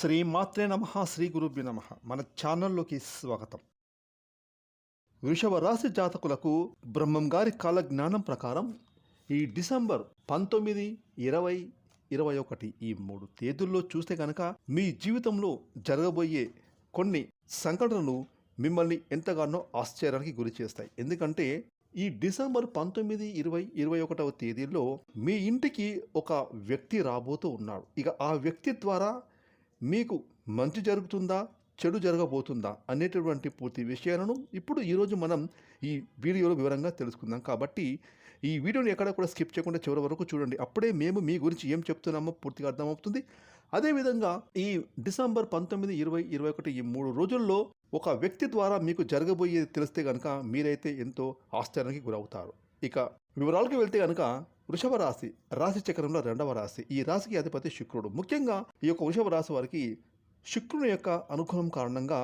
శ్రీ మాత్రే నమ శ్రీ గురుభ్య నమ. మన ఛానల్లోకి స్వాగతం. వృషభ రాశి జాతకులకు బ్రహ్మం గారి కాల జ్ఞానం ప్రకారం ఈ డిసెంబర్ పంతొమ్మిది ఇరవై ఇరవై ఒకటి ఈ మూడు తేదీల్లో చూస్తే కనుక మీ జీవితంలో జరగబోయే కొన్ని సంఘటనలు మిమ్మల్ని ఎంతగానో ఆశ్చర్యానికి గురి చేస్తాయి. ఎందుకంటే ఈ డిసెంబర్ పంతొమ్మిది ఇరవై ఇరవై ఒకటవ తేదీలో మీ ఇంటికి ఒక వ్యక్తి రాబోతూ ఉన్నాడు. ఇక ఆ వ్యక్తి ద్వారా మీకు మంచి జరుగుతుందా చెడు జరగబోతుందా అనేటటువంటి పూర్తి విషయాలను ఇప్పుడు ఈరోజు మనం ఈ వీడియోలో వివరంగా తెలుసుకుందాం. కాబట్టి ఈ వీడియోని ఎక్కడ కూడా స్కిప్ చేయకుండా చివరి వరకు చూడండి. అప్పుడే మేము మీ గురించి ఏం చెప్తున్నామో పూర్తిగా అర్థమవుతుంది. అదేవిధంగా ఈ డిసెంబర్ పంతొమ్మిది ఇరవై ఇరవై ఒకటి ఈ మూడు రోజుల్లో ఒక వ్యక్తి ద్వారా మీకు జరగబోయేది తెలిస్తే కనుక మీరైతే ఎంతో ఆశ్చర్యానికి గురవుతారు. ఇక వివరాలకు వెళ్తే కనుక వృషభ రాశి రాశి చక్రంలో రెండవ రాశి. ఈ రాశికి అధిపతి శుక్రుడు. ముఖ్యంగా ఈ యొక్క వృషభ రాశి వారికి శుక్రుని యొక్క అనుగుణం కారణంగా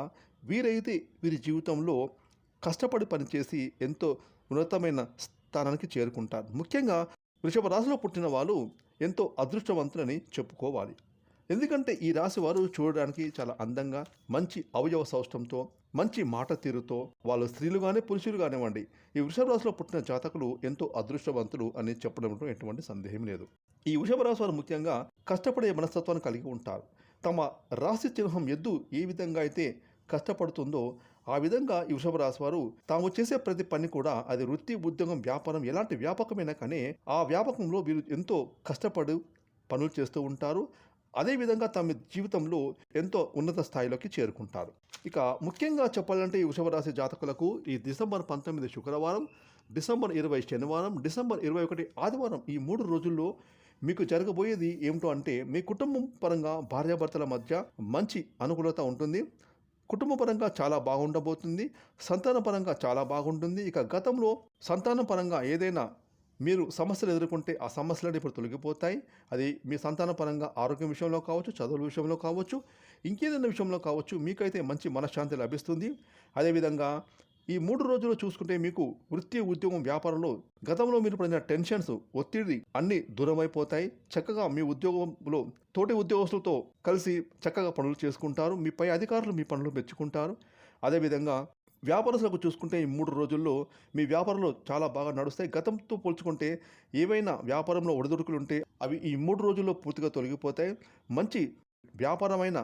వీరైతే వీరి జీవితంలో కష్టపడి పనిచేసి ఎంతో ఉన్నతమైన స్థానానికి చేరుకుంటారు. ముఖ్యంగా వృషభ రాశిలో పుట్టిన వాళ్ళు ఎంతో అదృష్టవంతులని చెప్పుకోవాలి. ఎందుకంటే ఈ రాశి వారు చూడడానికి చాలా అందంగా మంచి అవయవ సౌష్టంతో మంచి మాట తీరుతో వాళ్ళు స్త్రీలు కానీ పురుషులు కానివ్వండి ఈ వృషభ రాశిలో పుట్టిన జాతకులు ఎంతో అదృష్టవంతులు అని చెప్పడంలో ఎటువంటి సందేహం లేదు. ఈ వృషభ రాశి వారు ముఖ్యంగా కష్టపడే మనస్తత్వాన్ని కలిగి ఉంటారు. తమ రాశి చిహ్నం ఎద్దు ఏ విధంగా అయితే కష్టపడుతుందో ఆ విధంగా ఈ వృషభ రాశి వారు తాము చేసే ప్రతి పని కూడా అది వృత్తి ఉద్యోగం వ్యాపారం ఎలాంటి వ్యాపకమైనా కానీ ఆ వ్యాపకంలో వీరు ఎంతో కష్టపడి పనులు చేస్తూ ఉంటారు. అదేవిధంగా తమ జీవితంలో ఎంతో ఉన్నత స్థాయిలోకి చేరుకుంటారు. ఇక ముఖ్యంగా చెప్పాలంటే ఈ వృషభరాశి జాతకులకు ఈ డిసెంబర్ పంతొమ్మిది శుక్రవారం డిసెంబర్ ఇరవై శనివారం డిసెంబర్ ఇరవై ఒకటి ఆదివారం ఈ మూడు రోజుల్లో మీకు జరగబోయేది ఏమిటో అంటే మీ కుటుంబం పరంగా భార్యాభర్తల మధ్య మంచి అనుకూలత ఉంటుంది. కుటుంబపరంగా చాలా బాగుండబోతుంది. సంతాన పరంగా చాలా బాగుంటుంది. ఇక గతంలో సంతాన పరంగా ఏదైనా మీరు సమస్యలు ఎదుర్కొంటే ఆ సమస్యలు ఇప్పుడు తొలగిపోతాయి. అది మీ సంతాన పరంగా ఆరోగ్యం విషయంలో కావచ్చు చదువుల విషయంలో కావచ్చు ఇంకేదైనా విషయంలో కావచ్చు మీకైతే మంచి మనశ్శాంతి లభిస్తుంది. అదేవిధంగా ఈ మూడు రోజులు చూసుకుంటే మీకు వృత్తి ఉద్యోగం వ్యాపారంలో గతంలో మీరు పడిన టెన్షన్స్ ఒత్తిడి అన్నీ దూరమైపోతాయి. చక్కగా మీ ఉద్యోగంలో తోటి ఉద్యోగస్తులతో కలిసి చక్కగా పనులు చేసుకుంటారు. మీ పై అధికారులు మీ పనులు మెచ్చుకుంటారు. అదేవిధంగా వ్యాపారస్తులకు చూసుకుంటే ఈ మూడు రోజుల్లో మీ వ్యాపారంలో చాలా బాగా నడుస్తాయి. గతంతో పోల్చుకుంటే ఏవైనా వ్యాపారంలో ఒడిదుడుకులు ఉంటే అవి ఈ మూడు రోజుల్లో పూర్తిగా తొలగిపోతాయి. మంచి వ్యాపారమైన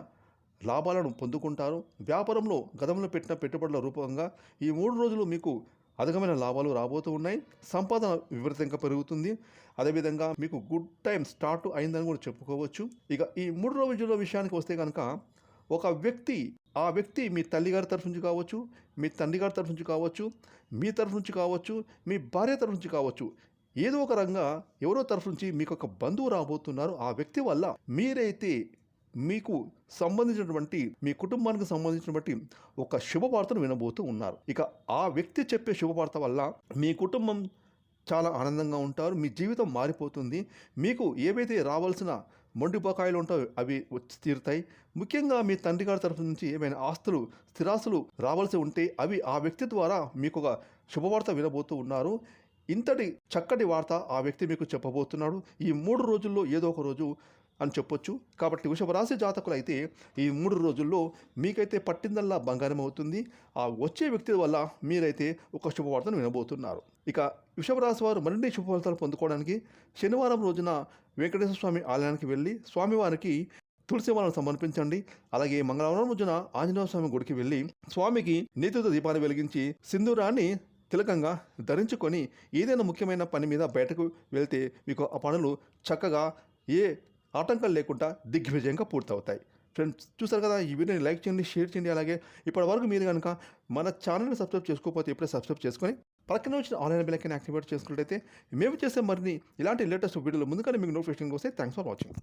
లాభాలను పొందుకుంటారు. వ్యాపారంలో గతంలో పెట్టిన పెట్టుబడుల రూపంగా ఈ మూడు రోజులు మీకు అధికమైన లాభాలు రాబోతూ ఉన్నాయి. సంపాదన విపరీతంగా పెరుగుతుంది. అదేవిధంగా మీకు గుడ్ టైం స్టార్ట్ అయిందని కూడా చెప్పుకోవచ్చు. ఇక ఈ మూడు రోజుల విషయానికి వస్తే కనుక ఒక వ్యక్తి ఆ వ్యక్తి మీ తల్లిగారి తరఫు నుంచి కావచ్చు మీ తండ్రి గారి తరఫు నుంచి కావచ్చు మీ తరఫు నుంచి కావచ్చు మీ భార్య తరఫు నుంచి కావచ్చు ఏదో ఒక రంగా ఎవరో తరఫు నుంచి మీకు ఒక బంధువు రాబోతున్నారు. ఆ వ్యక్తి వల్ల మీరైతే మీకు సంబంధించినటువంటి మీ కుటుంబానికి సంబంధించినటువంటి ఒక శుభవార్తను వినబోతూ ఉన్నారు. ఇక ఆ వ్యక్తి చెప్పే శుభవార్త వల్ల మీ కుటుంబం చాలా ఆనందంగా ఉంటారు. మీ జీవితం మారిపోతుంది. మీకు ఏవైతే రావాల్సిన మొండి బకాయిలు ఉంటాయో అవి వచ్చి తీరుతాయి. ముఖ్యంగా మీ తండ్రి గారి తరఫు నుంచి ఏమైనా ఆస్తులు స్థిరాస్తులు రావాల్సి ఉంటే అవి ఆ వ్యక్తి ద్వారా మీకు ఒక శుభవార్త వినబోతూ ఉన్నారు. ఇంతటి చక్కటి వార్త ఆ వ్యక్తి మీకు చెప్పబోతున్నాడు. ఈ మూడు రోజుల్లో ఏదో ఒక రోజు అని చెప్పొచ్చు. కాబట్టి వృషభరాశి జాతకులైతే జాతకులు అయితే ఈ మూడు రోజుల్లో మీకైతే పట్టిందల్లా బంగారం అవుతుంది. ఆ వచ్చే వ్యక్తి వల్ల మీరైతే ఒక శుభవార్తను వినబోతున్నారు. ఇక వృషభరాశి వారు మరిన్ని శుభవార్తలు పొందుకోవడానికి శనివారం రోజున వెంకటేశ్వర స్వామి ఆలయానికి వెళ్ళి స్వామివారికి తులసిమాలను సమర్పించండి. అలాగే మంగళవారం రోజున ఆంజనేయ స్వామి గుడికి వెళ్ళి స్వామికి నేతృత్వ దీపాన్ని వెలిగించి సింధూరాన్ని తిలకంగా ధరించుకొని ఏదైనా ముఖ్యమైన పని మీద బయటకు వెళ్తే మీకు ఆ పనులు చక్కగా ఏ ఆటంకాలు లేకుండా దిగ్విజయంగా పూర్తవుతాయి. ఫ్రెండ్స్ చూసారు కదా ఈ వీడియోని లైక్ చేయండి షేర్ చేయండి అలాగే ఇప్పటి వరకు మీరు కనుక మన ఛానల్ని సబ్స్క్రైబ్ చేసుకోకపోతే ఇప్పుడే సబ్స్క్రైబ్ చేసుకొని పక్కన వచ్చిన ఆన్లైన్ బిల్లకైనా యాక్టివేట్ చేసుకున్నట్టయితే మేము చేసే మరిన్ని ఇలాంటి లేటెస్ట్ వీడియోలు ముందుగానే మీకు నోటిఫికేషన్ వస్తే థ్యాంక్స్ ఫర్ వాచింగ్.